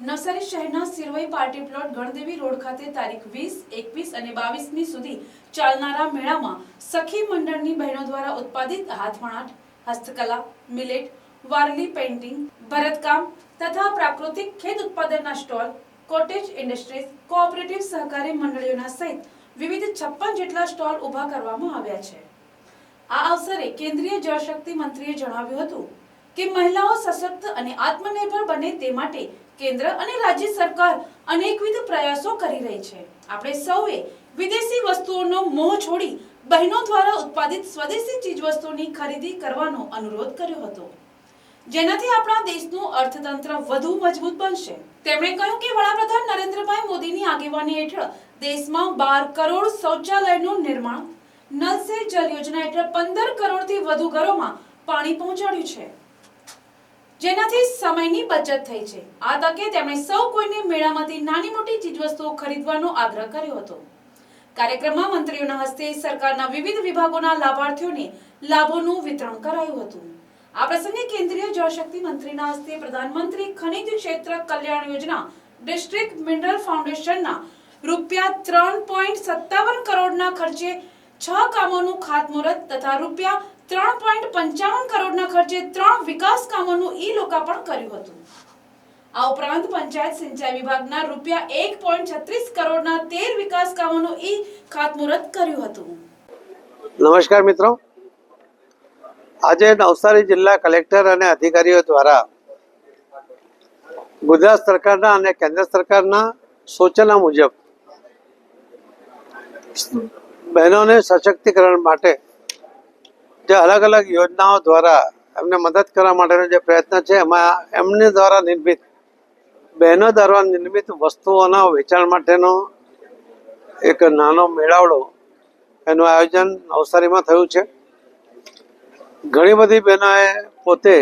નવસારી શહેરના Sirvai party plot Gandevi road ખાતે તારીખ વીસ, એકવીસ અને બાવીસમી સુધી ચાલનારા મેળામાં સખી મંડળની બહેનો દ્વારા ઉત્પાદિત હાથવણાટ, હસ્તકલા, મિલેટ, વારલી પેઇન્ટિંગ, ભરતકામ તથા પ્રાકૃતિક ખેત ઉત્પાદનના સ્ટોલ, કોટેજ ઇન્ડસ્ટ્રીઝ, કોઓપરેટિવ સહકારી મંડળીઓના સહિત વિવિધ છપ્પન જેટલા સ્ટોલ ઊભા કરવામાં આવ્યા છે. આ અવસરે કેન્દ્રીય જળશક્તિ મંત્રીએ જણાવ્યું હતું કે મહિલાઓ સશક્ત અને આત્મનિર્ભર બને તે માટે કેન્દ્ર અને રાજ્ય સરકાર અનેકવિધ પ્રયાસો કરી રહી છે. આપણે સૌએ વિદેશી વસ્તુઓનો મોહ છોડી બહેનો દ્વારા ઉત્પાદિત સ્વદેશી ચીજવસ્તુની ખરીદી કરવાનો અનુરોધ કર્યો હતો. જેનાથી આપણા દેશનું અર્થતંત્ર વધુ મજબૂત બનશે. તેમણે કહ્યું કે વડાપ્રધાન નરેન્દ્રભાઈ મોદીની આગેવાની હેઠળ દેશમાં બાર કરોડ શૌચાલયનું નિર્માણ, નલ સે જલ યોજના હેઠળ પંદર કરોડથી વધુ ઘરોમાં પાણી પહોંચાડ્યું છે. જેનાથી સમયની બચત થઈ છે. આ તકે તેમણે સૌ કોઈને મેળામાંથી નાની મોટી ચીજવસ્તુઓ ખરીદવાનો આગ્રહ કર્યો હતો. કાર્યક્રમમાં મંત્રીઓના હસ્તે સરકારના વિવિધ વિભાગોના લાભાર્થીઓને લાભોનું વિતરણ કરાયું હતું. આ પ્રસંગે કેન્દ્રીય જળશક્તિ મંત્રીના હસ્તે પ્રધાનમંત્રી ખનિજ ક્ષેત્ર કલ્યાણ યોજના ડિસ્ટ્રિક્ટ મિનરલ ફાઉન્ડેશનના રૂપિયા ત્રણ પોઈન્ટ સત્તાવન કરોડના ખર્ચે છ કામોનું ખાતમુહૂર્ત તથા રૂપિયા ત્રણ પોઈન્ટ પંચાવન કરોડના ખર્ચે ત્રણ વિકાસ કામોનું ઈ લોકાર્પણ કર્યું હતું. આ ઉપરાંત પંચાયત સિંચાઈ વિભાગના રૂપિયા એક પોઈન્ટ છત્રીસ કરોડના તેર વિકાસ કામોનું ઈ ખાતમુહૂર્ત કર્યું હતું. નમસ્કાર મિત્રો. આજે નવસારી જિલ્લા કલેક્ટર અને અધિકારીઓ દ્વારા ગુજરાત સરકારના અને કેન્દ્ર સરકારના સૂચના મુજબ બહેનોને સશક્તિકરણ માટે જે અલગ અલગ યોજનાઓ દ્વારા એમને મદદ કરવા માટેનો જે પ્રયત્ન છે, એમાં એમને દ્વારા નિર્મિત, બહેનો દ્વારા નિર્મિત વસ્તુઓના વેચાણ માટેનો એક નાનો મેળાવડો એનું આયોજન નવસારીમાં થયું છે. ઘણી બધી બહેનોએ પોતે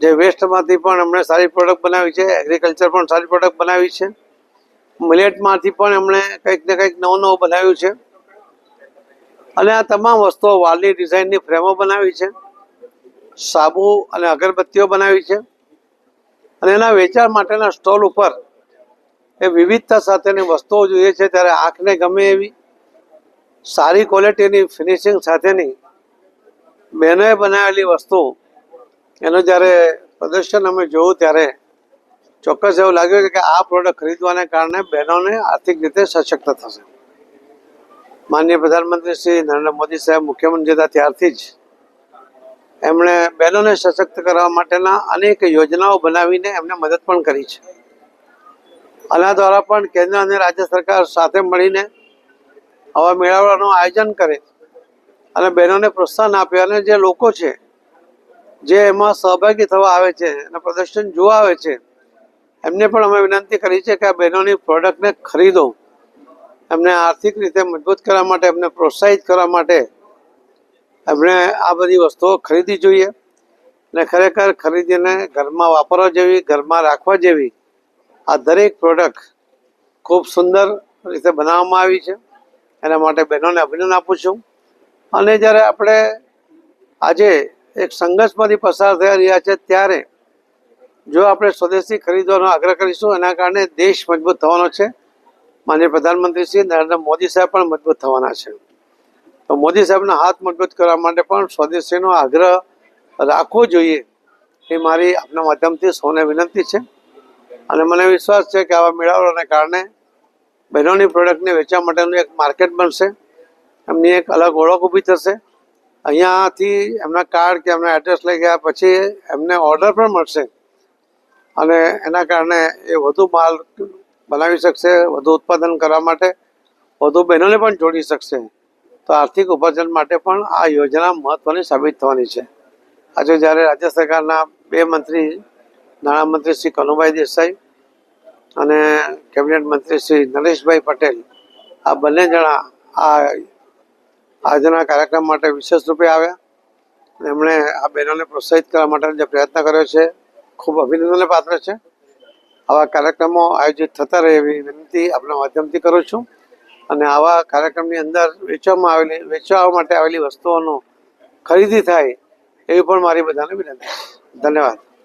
જે વેસ્ટમાંથી પણ એમણે સારી પ્રોડક્ટ બનાવી છે, એગ્રીકલ્ચર પણ સારી પ્રોડક્ટ બનાવી છે. મિલેટમાંથી પણ એમણે કંઈક ને કંઈક નવું નવું બનાવ્યું છે. અને આ તમામ વસ્તુઓ વાલની ડિઝાઇનની ફ્રેમો બનાવી છે, સાબુ અને અગરબત્તીઓ બનાવી છે. અને એના વેચાણ માટેના સ્ટોલ ઉપર એ વિવિધતા સાથેની વસ્તુઓ જોઈએ છે, ત્યારે આંખને ગમે એવી સારી ક્વોલિટીની ફિનિશિંગ સાથેની બહેનોએ બનાવેલી વસ્તુ. એનું જ્યારે પ્રદર્શન અમે જોયું ત્યારે ચોક્કસ એવું લાગ્યું છે કે આ પ્રોડક્ટ ખરીદવાને કારણે બહેનોને આર્થિક રીતે સશક્ત થશે. માનનીય પ્રધાનમંત્રી શ્રી નરેન્દ્ર મોદી સાહેબ મુખ્યમંત્રી હતા ત્યારથી જ એમણે બહેનોને સશક્ત કરવા માટેના અનેક યોજનાઓ બનાવીને એમને મદદ પણ કરી છે. આના દ્વારા પણ કેન્દ્ર અને રાજ્ય સરકાર સાથે મળીને આવા મેળાવડાનું આયોજન કરે અને બહેનોને પ્રોત્સાહન આપે અને જે લોકો છે, જે એમાં સહભાગી થવા આવે છે અને પ્રદર્શન જોવા આવે છે, એમને પણ અમે વિનંતી કરી છે કે આ બહેનોની પ્રોડક્ટને ખરીદો. એમને આર્થિક રીતે મજબૂત કરવા માટે, એમને પ્રોત્સાહિત કરવા માટે એમણે આ બધી વસ્તુઓ ખરીદવી જોઈએ. અને ખરેખર ખરીદીને ઘરમાં વાપરવા જેવી, ઘરમાં રાખવા જેવી આ દરેક પ્રોડક્ટ ખૂબ સુંદર રીતે બનાવવામાં આવી છે. એના માટે બહેનોને અભિનંદન આપું છું. અને જ્યારે આપણે આજે એક સંઘર્ષમાંથી પસાર થઈ રહ્યા છે, ત્યારે જો આપણે સ્વદેશી ખરીદવાનો આગ્રહ કરીશું, એના કારણે દેશ મજબૂત થવાનો છે. માનનીય પ્રધાનમંત્રી શ્રી નરેન્દ્ર મોદી સાહેબ પણ મજબૂત થવાના છે. તો મોદી સાહેબના હાથ મજબૂત કરવા માટે પણ સ્વદેશીનો આગ્રહ રાખવો જોઈએ એ મારી આપના માધ્યમથી સૌને વિનંતી છે. અને મને વિશ્વાસ છે કે આવા મેળાવડાને કારણે બહેનોની પ્રોડક્ટને વેચવા માટેનું એક માર્કેટ બનશે. એમની એક અલગ ઓળખ ઊભી થશે. અહીંયાથી એમના કાર્ડ કે એમના એડ્રેસ લઈ ગયા પછી એમને ઓર્ડર પણ મળશે. અને એના કારણે એ વધુ માલ બનાવી શકશે, વધુ ઉત્પાદન કરવા માટે, વધુ બહેનોને પણ જોડી શકશે. તો આર્થિક ઉપાર્જન માટે પણ આ યોજના મહત્વની સાબિત થવાની છે. આજે જ્યારે રાજ્ય સરકારના બે મંત્રી નાણામંત્રી શ્રી કનુભાઈ દેસાઈ અને કેબિનેટ મંત્રી શ્રી નરેશભાઈ પટેલ, આ બંને જણા આ આજના કાર્યક્રમ માટે વિશેષ રૂપે આવ્યા. એમણે આ બહેનોને પ્રોત્સાહિત કરવા માટે જે પ્રયત્ન કર્યો છે, ખૂબ અભિનંદનને પાત્ર છે. આવા કાર્યક્રમો આયોજિત થતા રહે એવી વિનંતી આપણા માધ્યમથી કરું છું. અને આવા કાર્યક્રમની અંદર વેચવામાં આવેલી, વેચવા માટે આવેલી વસ્તુઓનો ખરીદી થાય એવી પણ મારી બધાને વિનંતી. ધન્યવાદ.